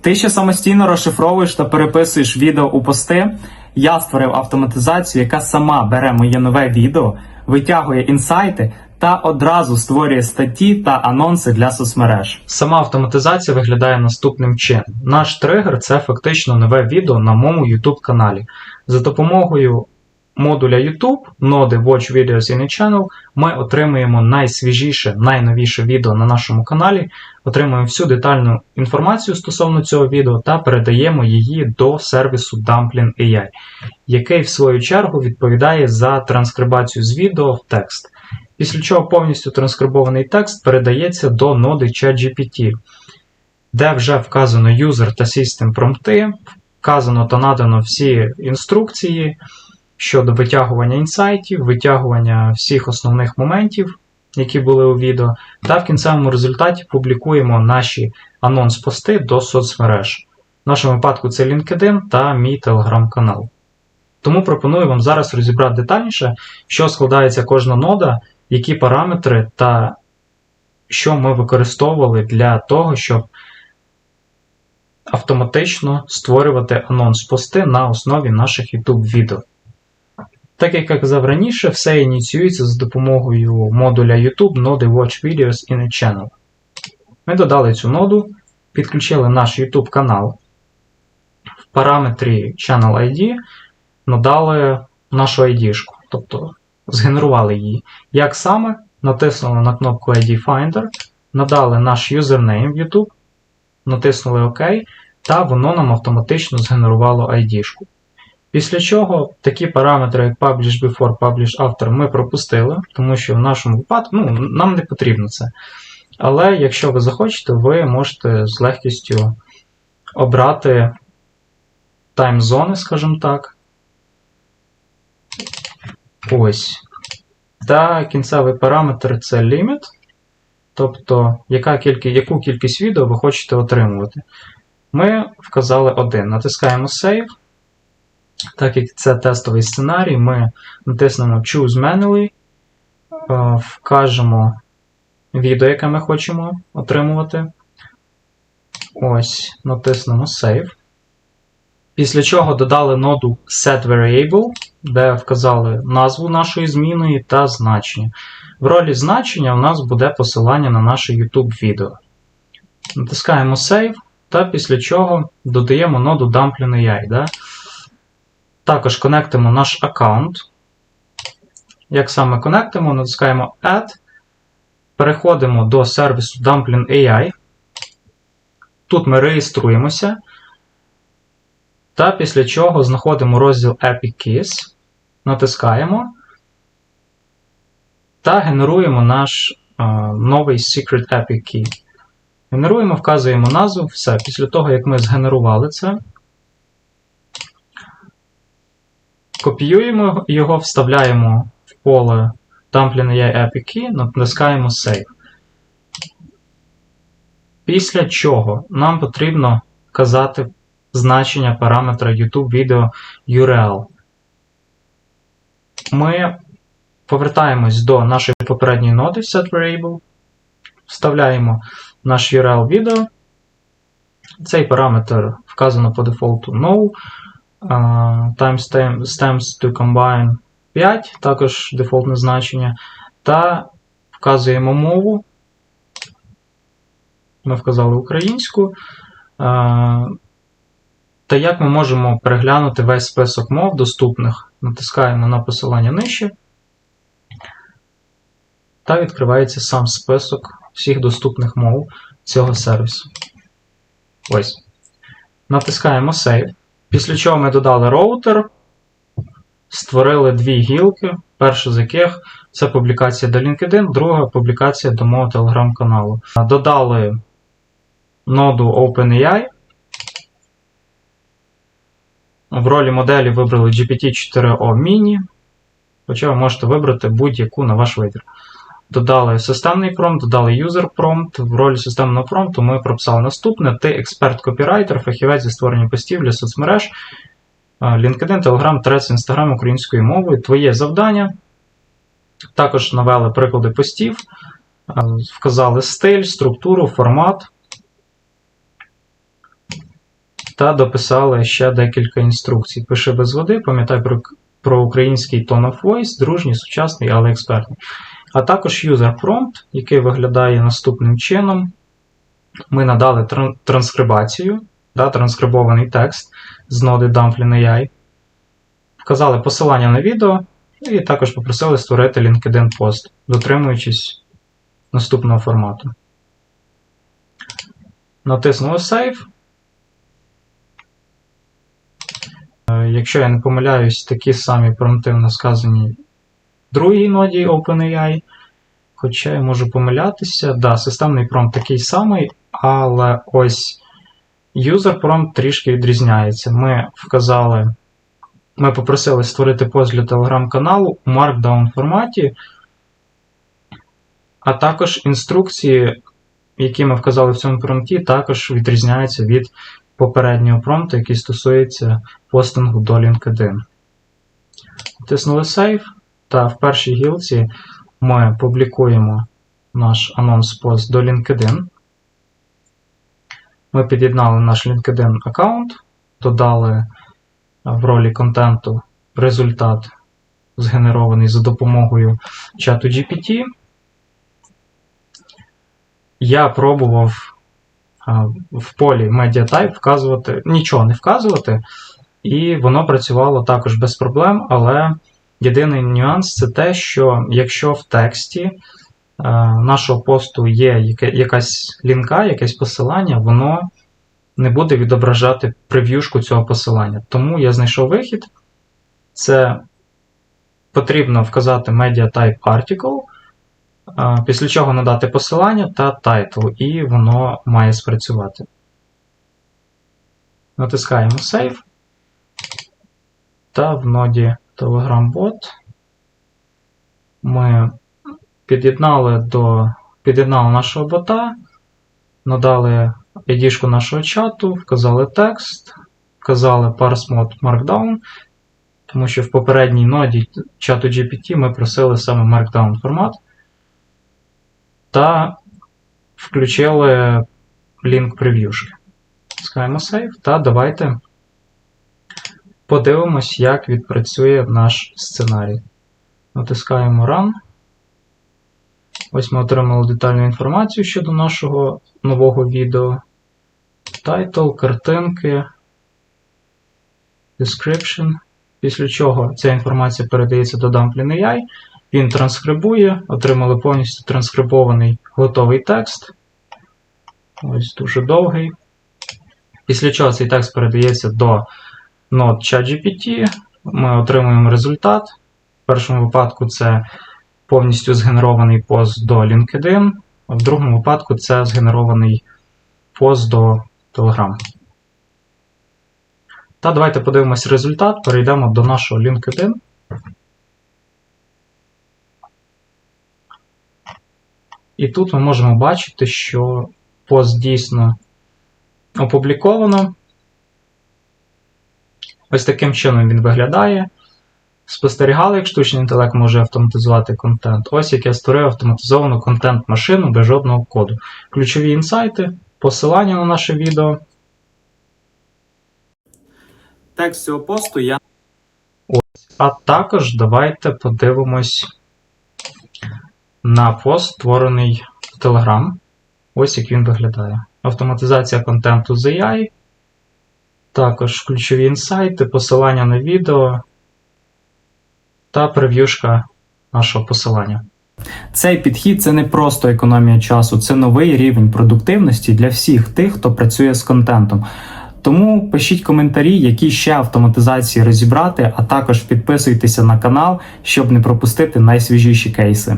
Ти ще самостійно розшифровуєш та переписуєш відео у пости. Я створив автоматизацію, яка сама бере моє нове відео, витягує інсайти та одразу створює статті та анонси для соцмереж. Сама автоматизація виглядає наступним чином. Наш тригер це фактично нове відео на моєму YouTube каналі. За допомогою модуля YouTube, ноди Watch Videos in a Channel, ми отримуємо найсвіжіше, найновіше відео на нашому каналі, отримуємо всю детальну інформацію стосовно цього відео та передаємо її до сервісу Dumpling AI, який в свою чергу відповідає за транскрибацію з відео в текст. Після чого повністю транскрибований текст передається до ноди ChatGPT, де вже вказано user та system промпти, вказано та надано всі інструкції щодо витягування інсайтів, витягування всіх основних моментів, які були у відео, та в кінцевому результаті публікуємо наші анонс-пости до соцмереж. В нашому випадку це LinkedIn та мій телеграм-канал. Тому пропоную вам зараз розібрати детальніше, що складається кожна нода, які параметри та що ми використовували для того, щоб автоматично створювати анонс-пости на основі наших YouTube відео. Так як я казав раніше, все ініціюється за допомогою модуля YouTube ноди Watch Videos in a Channel. Ми додали цю ноду, підключили наш YouTube канал. В параметрі Channel ID надали нашу ID, -шку, тобто згенерували її. Як саме? Натиснули на кнопку ID Finder, надали наш юзернейм в YouTube, натиснули ОК, та воно нам автоматично згенерувало ID. -шку. Після чого такі параметри, як Publish Before, Publish After, ми пропустили, тому що в нашому випадку ну, нам не потрібно це. Але якщо ви захочете, ви можете з легкістю обрати таймзони, скажімо так. Ось. Та кінцевий параметр це limit, тобто яка кількість, яку кількість відео ви хочете отримувати. Ми вказали один. Натискаємо Save. Так як це тестовий сценарій, ми натиснемо Choose Manually, е, вкажемо відео, яке ми хочемо отримувати. Ось, натиснемо Save. Після чого додали ноду SetVariable, де вказали назву нашої зміни та значення. В ролі значення у нас буде посилання на наше YouTube відео. Натискаємо Save, та після чого додаємо ноду Dumpling AI. Да? Також конектимо наш аккаунт. Як саме конектимо, натискаємо Add. Переходимо до сервісу Dumpling AI. Тут ми реєструємося. Та після чого знаходимо розділ Epic Keys, натискаємо та генеруємо наш а, новий Secret Epic Key. Генеруємо, вказуємо назву, все. Після того, як ми згенерували це, Копіюємо його, вставляємо в поле Dumpling AI Epic Key, натискаємо Save. Після чого нам потрібно вказати значення параметра YouTube Video URL. Ми повертаємось до нашої попередньої ноди SetVariable, вставляємо наш URL відео. Цей параметр вказано по дефолту No. Timestamps to combine 5, також дефолтне значення, та вказуємо мову. Ми вказали українську. Та як ми можемо переглянути весь список мов доступних, натискаємо на посилання нижче. Та відкривається сам список всіх доступних мов цього сервісу. Ось. Натискаємо Save. Після чого ми додали роутер, створили дві гілки, перша з яких це публікація до LinkedIn, друга публікація до мого телеграм-каналу. Додали ноду OpenAI. В ролі моделі вибрали GPT-4O Mini, хоча ви можете вибрати будь-яку на ваш вибір. Додали системний промпт, додали user prompt. В ролі системного промпту ми прописали наступне: ти експерт-копірайтер, фахівець зі створення постів для соцмереж, LinkedIn, Telegram, Threads, Instagram українською мовою. Твоє завдання. Також навели приклади постів, вказали стиль, структуру, формат. та дописали ще декілька інструкцій. Пиши без води, пам'ятай про, про український tone of voice, дружній, сучасний, але експертний. А також user prompt, який виглядає наступним чином. Ми надали тран- транскрибацію, да, транскрибований текст з ноди Dumpling AI. Вказали посилання на відео і також попросили створити LinkedIn пост, дотримуючись наступного формату. Натиснули Save. Е, Якщо я не помиляюсь, такі самі промптивно сказані другій ноді OpenAI. Хоча я можу помилятися. Да, системний промпт такий самий, але ось user prompt трішки відрізняється. Ми вказали, ми попросили створити пост для телеграм-каналу у Markdown форматі, а також інструкції, які ми вказали в цьому промпті, також відрізняються від попереднього промпту, який стосується постингу до LinkedIn. Тиснули Save, та в першій гілці ми публікуємо наш анонс-пост до LinkedIn. Ми під'єднали наш LinkedIn аккаунт, додали в ролі контенту результат, згенерований за допомогою чату GPT. Я пробував в полі MediaType вказувати, нічого не вказувати, і воно працювало також без проблем, але єдиний нюанс це те, що якщо в тексті нашого посту є якась лінка, якесь посилання, воно не буде відображати прев'юшку цього посилання. Тому я знайшов вихід. Це потрібно вказати MediaType Article, після чого надати посилання та title, і воно має спрацювати. Натискаємо Save. Та в ноді Telegram Bot ми під'єднали до під'єднали нашого бота, надали ID нашого чату, вказали текст, вказали parse mode Markdown, тому що в попередній ноді чату GPT ми просили саме Markdown формат. Та включили лінк прев'юшки. Скаємо Save та давайте подивимось, як відпрацює наш сценарій. Натискаємо Run. Ось ми отримали детальну інформацію щодо нашого нового відео. Title, картинки, description. Після чого ця інформація передається до Dumpling AI. Він транскрибує, отримали повністю транскрибований готовий текст. Ось дуже довгий. Після чого цей текст передається до нод ChatGPT. Ми отримуємо результат. В першому випадку це повністю згенерований пост до LinkedIn, а в другому випадку це згенерований пост до Telegram. Та давайте подивимось результат. Перейдемо до нашого LinkedIn. І тут ми можемо бачити, що пост дійсно опубліковано. Ось таким чином він виглядає. Спостерігали, як штучний інтелект може автоматизувати контент. Ось як я створив автоматизовану контент-машину без жодного коду. Ключові інсайти, посилання на наше відео. Текст цього посту я. А також давайте подивимось на пост, створений в Telegram. Ось як він виглядає. Автоматизація контенту з AI. Також ключові інсайти, посилання на відео та прев'юшка нашого посилання. Цей підхід це не просто економія часу, це новий рівень продуктивності для всіх тих, хто працює з контентом. Тому пишіть коментарі, які ще автоматизації розібрати, а також підписуйтеся на канал, щоб не пропустити найсвіжіші кейси.